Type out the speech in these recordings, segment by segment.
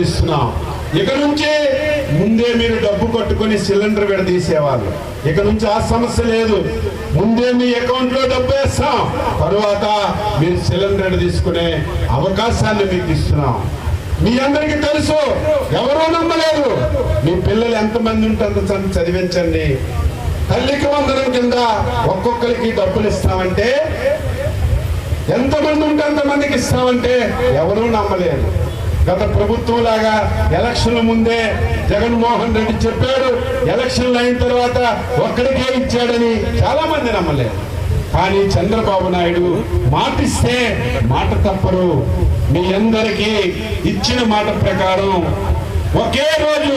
ఇస్తున్నాం. ఇక నుంచే ముందే మీరు డబ్బు కట్టుకొని సిలిండర్ విడదీసేవాళ్ళు ఇక నుంచి ఆ సమస్య లేదు. ముందే మీ అకౌంట్లో డబ్బు వేస్తాం. తరువాత మీరు సిలిండర్ తీసుకునే అవకాశాన్ని మీకు ఇస్తున్నాం. మీ అందరికీ తెలుసు ఎవరూ నమ్మలేదు. మీ పిల్లలు ఎంతమంది ఉంటారో చదివించండి. తల్లికి వందనం కింద ఒక్కొక్కరికి డబ్బులు ఇస్తామంటే ఎంతమంది ఉంటే అంతమందికి ఇస్తామంటే ఎవరూ నమ్మలేదు గత ప్రభుత్వం లాగా ఎలక్షన్ల ముందే జగన్మోహన్ రెడ్డి చెప్పాడు ఎలక్షన్లు అయిన తర్వాత ఒక్కడికే ఇచ్చాడని చాలా మంది నమ్మలేదు. కానీ చంద్రబాబు నాయుడు మాటిస్తే మాట తప్పరు. మీ అందరికీ ఇచ్చిన మాట ప్రకారం ఒకే రోజు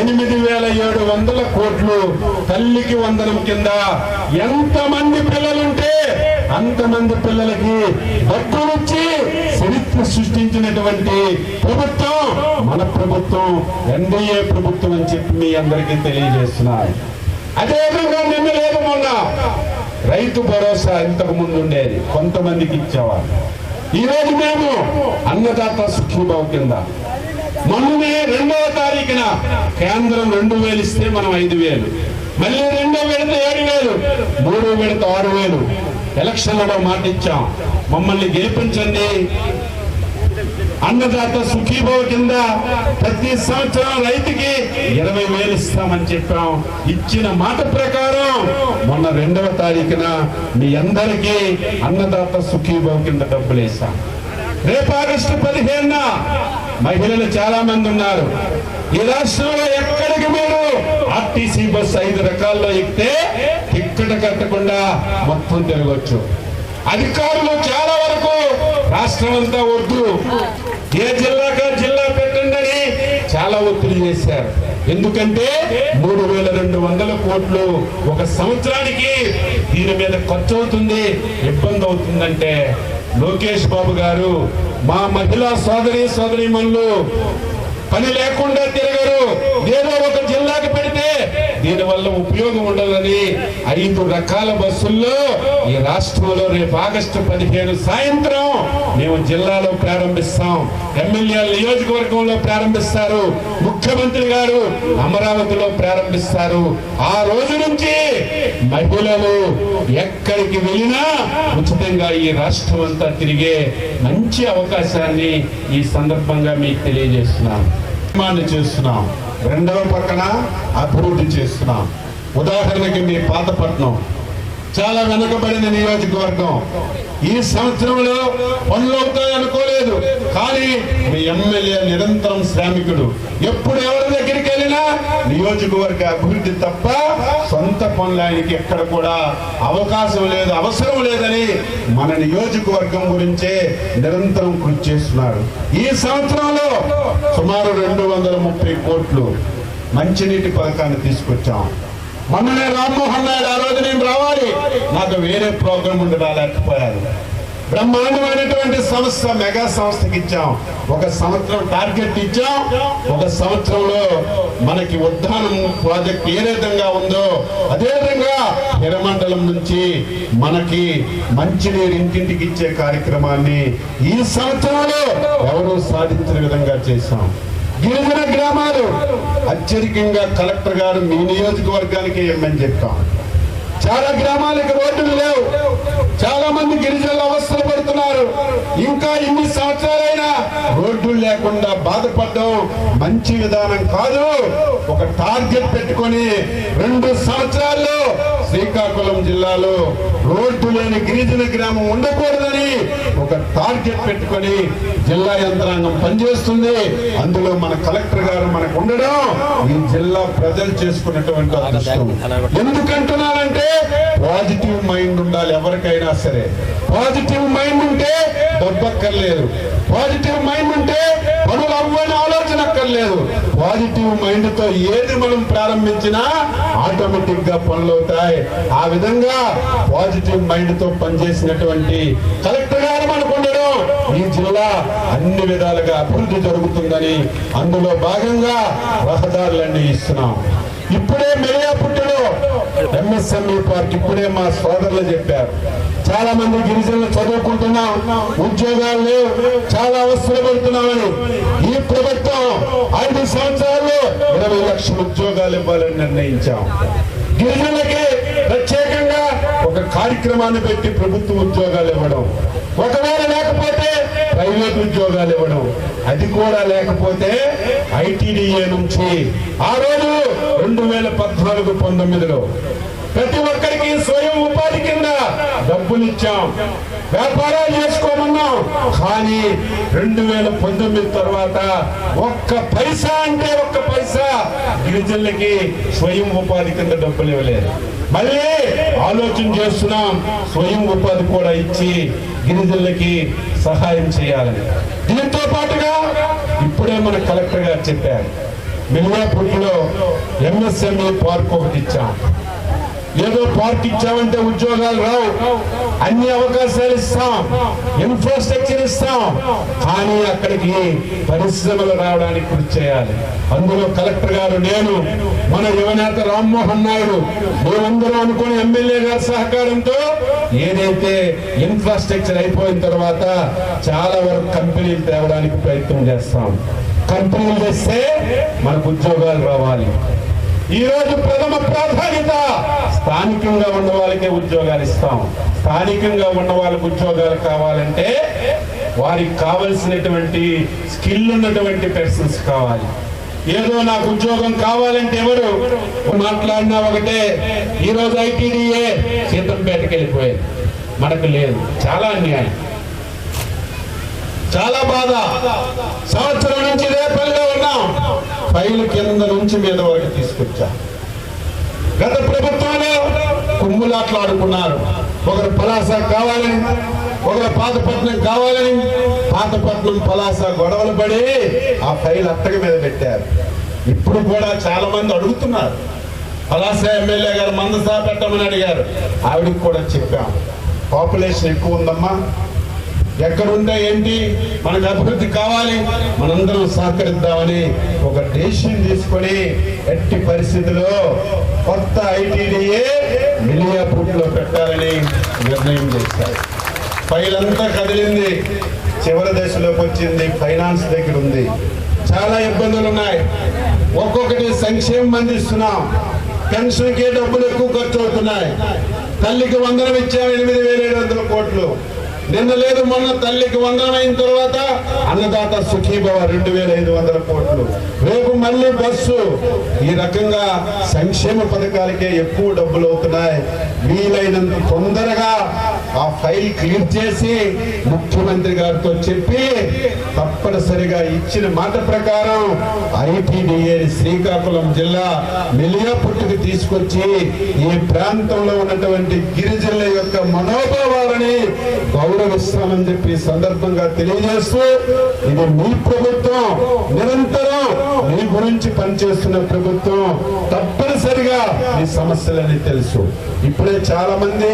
ఎనిమిది వేల ఏడు వందల కోట్లు తల్లికి వందనం కింద ఎంతమంది పిల్లలుంటే అంతమంది పిల్లలకి డబ్బులిచ్చి చరిత్ర సృష్టించినటువంటి ప్రభుత్వం. మన ప్రభుత్వం ఎన్డీఏ ప్రభుత్వం అని చెప్పి మీ అందరికీ తెలియజేస్తున్నారు. అదేవిధంగా నిన్న లేదు మొన్న. రైతు భరోసా ఇంతకు ముందు ఉండేది. కొంతమందికి ఇచ్చేవారు ఈ రోజు మేము అన్నదాత సుఖీభావ కింద. మొన్ననే రెండవ తారీఖున కేంద్రం రెండు వేలు ఇస్తే మనం ఐదు వేలు. మళ్ళీ రెండో విడత ఏడు వేలు. మూడో విడత ఆరు వేలు. ఎలక్షన్లలో మాట ఇచ్చాం. మమ్మల్ని గెలిపించండి. అన్నదాత సుఖీభవ కింద ప్రతి సంవత్సరం రైతుకి ఇరవై వేలు ఇస్తామని చెప్పాం. ఇచ్చిన మాట ప్రకారం మొన్న రెండవ తారీఖున మీ అందరికీ అన్నదాత సుఖీభవ కింద డబ్బులు వేసాం రేపు ఆగస్టు పదిహేనున మహిళలు చాలా మంది ఉన్నారు. ఈ రాష్ట్రంలో ఎక్కడికి మీరు ఆర్టీసీ బస్సు ఐదు రకాల్లో ఎక్కితే టిక్కెట్ కట్టకుండా మొత్తం తిరగచ్చు. అధికారులు చాలా వరకు రాష్ట్రం అంతా వద్దు. ఏ జిల్లాగా జిల్లా పెట్టండి అని చాలా ఒత్తిడి చేశారు. ఎందుకంటే మూడు వేల రెండు వందల కోట్లు ఒక సంవత్సరానికి దీని మీద ఖర్చు అవుతుంది ఇబ్బంది అవుతుందంటే లోకేష్ బాబు గారు మా మహిళా సోదరి సోదరి పని లేకుండా తిరగరు. ఏదో ఒక దీనివల్ల ఉపయోగం ఉండదని ఐదు రకాల బస్సుల్లో ఈ రాష్ట్రంలో రేపు ఆగస్టు పదిహేను సాయంత్రం మేము జిల్లాలో ప్రారంభిస్తాం. ఎమ్మెల్యేల నియోజకవర్గంలో ప్రారంభిస్తారు. ముఖ్యమంత్రి గారు అమరావతిలో ప్రారంభిస్తారు. ఆ రోజు నుంచి మహిళలు ఎక్కడికి వెళ్ళినా ఉచితంగా ఈ రాష్ట్రం అంతా తిరిగే మంచి అవకాశాన్ని ఈ సందర్భంగా మీకు తెలియజేస్తున్నాం నిర్మాణం చేస్తున్నాం. రెండవ పక్కన అభివృద్ధి చేస్తున్నాం. ఉదాహరణకి మీ పాతపట్నం చాలా వెనుకబడిన నియోజకవర్గం. ఈ సంవత్సరంలో పనులు అవుతాయి అనుకోలేదు. కానీ మీ ఎమ్మెల్యే నిరంతరం శ్రామికుడు. ఎప్పుడు ఎవరి దగ్గరికి వెళ్ళినా నియోజకవర్గ అభివృద్ధి తప్ప సొంత పనులు ఆయనకి ఎక్కడ కూడా అవకాశం లేదు అవసరం లేదని మన నియోజకవర్గం గురించే నిరంతరం కృషి చేస్తున్నారు. ఈ సంవత్సరంలో సుమారు రెండు వందల ముప్పై కోట్లు మంచినీటి పథకాన్ని తీసుకొచ్చాం. మొన్ననే రామ్మోహన్ నాయుడు ఆ రోజు నేను రావాలి. నాకు వేరే ప్రోగ్రాం ఉండి రాలేకపోయారు బ్రహ్మాండమైనటువంటి సంస్థ మెగా సంస్థకి ఇచ్చాం. ఒక సంవత్సరం టార్గెట్ ఇచ్చాం. ఒక సంవత్సరంలో మనకి ఉద్దానం ప్రాజెక్ట్ ఏ విధంగా ఉందో అదే విధంగా హిరమండలం నుంచి మనకి మంచినీరు ఇంటింటికి ఇచ్చే కార్యక్రమాన్ని ఈ సంవత్సరంలో ఎవరూ సాధించిన విధంగా చేశాం. గిరిజన గ్రామాలు అత్యధికంగా కలెక్టర్ గారు మీ నియోజకవర్గానికి ఇమ్మని చెప్పాం. చాలా గ్రామాలకు రోడ్లు లేవు. చాలా మంది గిరిజనులు అవస్థలు పడుతున్నారు. ఇంకా ఇన్ని సంవత్సరాలైనా రోడ్లు లేకుండా బాధపడడం మంచి విధానం కాదు. ఒక టార్గెట్ పెట్టుకొని రెండు సంవత్సరాల్లో శ్రీకాకుళం జిల్లాలో రోడ్డు లేని గిరిజన గ్రామం ఉండకూడదని ఒక టార్గెట్ పెట్టుకొని జిల్లా యంత్రాంగం పనిచేస్తుంది. అందులో మన కలెక్టర్ గారు మనకు ఉండడం ఈ జిల్లా ప్రజలు చేసుకున్నటువంటి అదృష్టం. ఎందుకంటున్నానంటే పాజిటివ్ మైండ్ ఉండాలి ఎవరికైనా సరే. పాజిటివ్ మైండ్ ఉంటే డబ్బక్కర్లేదు పాజిటివ్ మైండ్ ఉంటే పనులు అవ్వని ఆలోచన అక్కర్లేదు. పాజిటివ్ మైండ్తో ఏది మనం ప్రారంభించినా ఆటోమేటిక్గా పనులు అవుతాయి ఆ విధంగా పాజిటివ్ మైండ్తో పనిచేసినటువంటి కలెక్టర్ గారు మనకు ఈ జిల్లా అన్ని విధాలుగా అభివృద్ధి జరుగుతుందని అందులో భాగంగా రహదారులన్నీ ఇస్తున్నాం. ఇప్పుడే మెరియాపుట్టులో ఎంఎస్ఎంఈ పార్క్ ఇప్పుడే మా సోదరులు చెప్పారు. చాలా మంది గిరిజనులు చదువుకుంటున్నాం ఉద్యోగాలు చాలా అవస్థలు పడుతున్నామని. ఐదు సంవత్సరాల్లో ఇరవై లక్షల ఉద్యోగాలు ఇవ్వాలని నిర్ణయించాం. గిరిజనులకి ప్రత్యేకంగా ఒక కార్యక్రమాన్ని పెట్టి ప్రభుత్వ ఉద్యోగాలు ఇవ్వడం. ఒకవేళ లేకపోతే ప్రైవేట్ ఉద్యోగాలు ఇవ్వడం. అది కూడా లేకపోతే ఐటీడీఏ నుంచి ఆ రోజు రెండు వేల పద్నాలుగు పంతొమ్మిదిలో ప్రతి ఒక్కరికి స్వయం ఉపాధి కింద డబ్బులు ఇచ్చాం వ్యాపారాలు చేసుకోమన్నాం. కానీ రెండు వేల పంతొమ్మిది తర్వాత ఒక్క పైసా అంటే ఒక్క పైసా గిరిజనులకి స్వయం ఉపాధి కింద డబ్బులు ఇవ్వలేదు. మళ్ళీ ఆలోచన చేస్తున్నాం స్వయం ఉపాధి కూడా ఇచ్చి గిరిజనులకి సహాయం చేయాలని. దీంతో పాటుగా ఇప్పుడే మన కలెక్టర్ గారు చెప్పారు. మిల్లాపూర్లో ఎంఎస్ఎంఈ పార్క్ ఒకటి ఇచ్చాం. ఏదో పార్టీ ఇచ్చామంటే ఉద్యోగాలు రావు. అన్ని అవకాశాలు ఇస్తాం. ఇన్ఫ్రాస్ట్రక్చర్ ఇస్తాం. కానీ అక్కడికి పరిశ్రమలు రావడానికి కృషి చేయాలి. అందులో కలెక్టర్ గారు నేను మన యువనేత రామ్మోహన్ నాయుడు మేమందరం అనుకుని ఎమ్మెల్యే గారి సహకారంతో ఏదైతే ఇన్ఫ్రాస్ట్రక్చర్ అయిపోయిన తర్వాత చాలా వరకు కంపెనీలు తేవడానికి ప్రయత్నం చేస్తాం. కంపెనీలు తెస్తే మనకు ఉద్యోగాలు రావాలి. ఈ రోజు ప్రథమ ప్రాధాన్యత స్థానికంగా ఉన్న వాళ్ళకే ఉద్యోగాలు ఇస్తాం. స్థానికంగా ఉన్న వాళ్ళకు ఉద్యోగాలు కావాలంటే వారికి కావలసినటువంటి స్కిల్ ఉన్నటువంటి పర్సన్స్ కావాలి. ఏదో నాకు ఉద్యోగం కావాలంటే ఎవరు? మాట్లాడినా ఒకటే ఈ రోజు ఐటీడీఏ సీతంపేటకి వెళ్ళిపోయాయి మనకు లేదు. చాలా అన్యాయం. చాలా బాధ. సంవత్సరం నుంచి రేపల్లో ఉన్నాం. ఫైల్ కింద నుంచి మీద వరకు తీసుకొచ్చా. గత ప్రభుత్వంలో కుమ్ములాట్లాడుకున్నారు. ఒకరు పలాస కావాలని ఒకరు పాతపట్నం కావాలని పాతపట్నం పలాస గొడవలు పడి ఆ ఫైల్ అత్తగ మీద పెట్టారు. ఇప్పుడు కూడా చాలా మంది అడుగుతున్నారు. పలాస ఎమ్మెల్యే గారు మందసా పెట్టమని అడిగారు. ఆవిడకి కూడా చెప్పాం. పాపులేషన్ ఎక్కువ ఉందమ్మా. ఎక్కడుంటే ఏంటి? మనకు అభివృద్ధి కావాలి. మనందరం సహకరిద్దామని ఒక డెసిషన్ తీసుకొని ఎట్టి పరిస్థితిలో కొత్త ఐటీడీఏ మిలియాపూర్లో పెట్టాలని నిర్ణయం చేశారు. ఫైల్ అంతా కదిలింది. చివరి దశలోకి వచ్చింది. ఫైనాన్స్ దగ్గర ఉంది. చాలా ఇబ్బందులు ఉన్నాయి. ఒక్కొక్కటి సంక్షేమం అందిస్తున్నాం. పెన్షన్కే డబ్బులు ఎక్కువ ఖర్చు అవుతున్నాయి. తల్లికి వందనం ఇచ్చాం ఎనిమిది వేల ఏడు వందల కోట్లు. నిన్న లేదు మొన్న తల్లికి వందనం అయిన తర్వాత అన్నదాత సుఖీభవ రెండు వేల ఐదు వందల కోట్లు. రేపు మళ్ళీ బస్సు. ఈ రకంగా సంక్షేమ పథకాలకే ఎక్కువ డబ్బులు అవుతున్నాయి. వీలైనంత తొందరగా ఆ ఫైల్ క్లియర్ చేసి ముఖ్యమంత్రి గారితో చెప్పి తప్పనిసరిగా ఇచ్చిన మాట ప్రకారం ఐటీడీఏ శ్రీకాకుళం జిల్లా మెలియాపుట్టుకు తీసుకొచ్చి ఈ ప్రాంతంలో ఉన్నటువంటి గిరిజనుల యొక్క మనోభావాలని గౌరవిస్తామని చెప్పి సందర్భంగా తెలియజేస్తూ ఇది మీ ప్రభుత్వం. నిరంతరం మీ గురించి పనిచేస్తున్న ప్రభుత్వం తప్పనిసరిగా ఈ సమస్యలని తెలుసు. ఇప్పుడే చాలా మంది